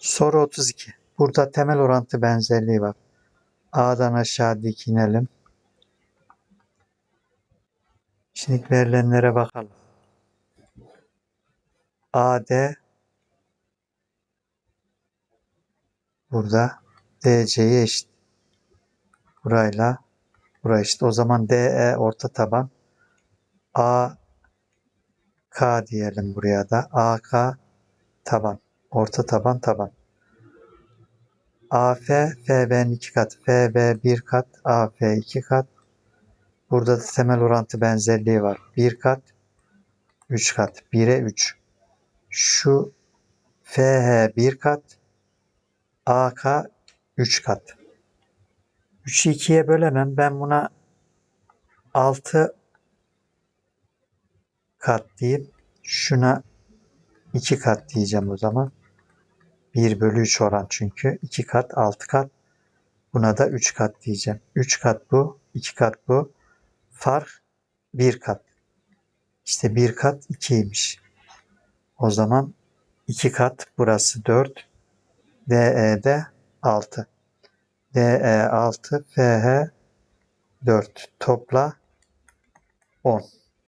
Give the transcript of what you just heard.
Soru 32. Burada temel orantı benzerliği var. A'dan aşağı dik inelim. Şimdi verilenlere bakalım. AD burada DC'ye eşit. Burayla buraya eşit. O zaman DE orta taban. AK diyelim buraya da. AK taban. Orta taban taban. AF FB'nin iki kat. FB bir kat. AF iki kat. Burada da temel orantı benzerliği var. Bir kat. Üç kat. 1'e 3. Şu FH bir kat. AK 3 kat. 3'ü 2'ye bölemem. Ben buna 6 kat diyeyim. Şuna 2 kat diyeceğim o zaman. 1 bölü 3 oran çünkü. 2 kat 6 kat. Buna da 3 kat diyeceğim. 3 kat bu. 2 kat bu. Fark 1 kat. İşte 1 kat 2'ymiş. O zaman 2 kat burası 4. DE'de 6. DE 6, FH 4. Topla 10.